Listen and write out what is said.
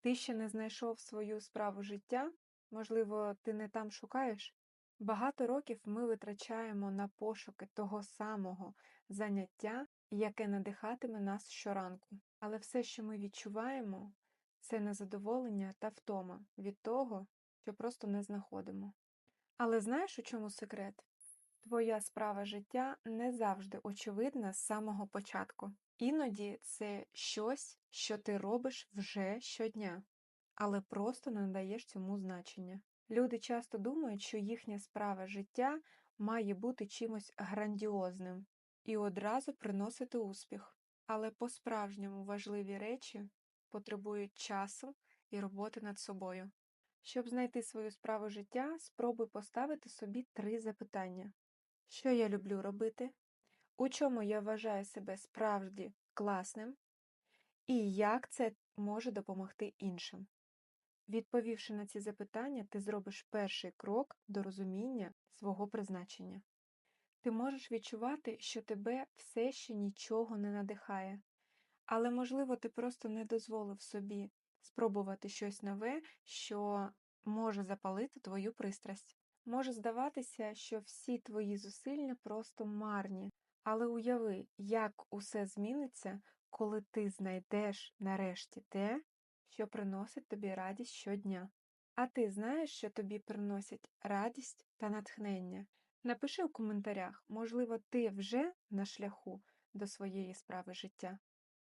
Ти ще не знайшов свою справу життя? Можливо, ти не там шукаєш? Багато років ми витрачаємо на пошуки того самого заняття, яке надихатиме нас щоранку. Але все, що ми відчуваємо, це незадоволення та втома від того, що просто не знаходимо. Але знаєш, у чому секрет? Твоя справа життя не завжди очевидна з самого початку. Іноді це щось, що ти робиш вже щодня, але просто не надаєш цьому значення. Люди часто думають, що їхня справа життя має бути чимось грандіозним і одразу приносити успіх. Але по-справжньому важливі речі потребують часу і роботи над собою. Щоб знайти свою справу життя, спробуй поставити собі три запитання: що я люблю робити, у чому я вважаю себе справді класним, і як це може допомогти іншим. Відповівши на ці запитання, ти зробиш перший крок до розуміння свого призначення. Ти можеш відчувати, що тебе все ще нічого не надихає, але, можливо, ти просто не дозволив собі спробувати щось нове, що може запалити твою пристрасть. Може здаватися, що всі твої зусилля просто марні, але уяви, як усе зміниться, коли ти знайдеш нарешті те, що приносить тобі радість щодня. А ти знаєш, що тобі приносять радість та натхнення? Напиши у коментарях, можливо, ти вже на шляху до своєї справи життя.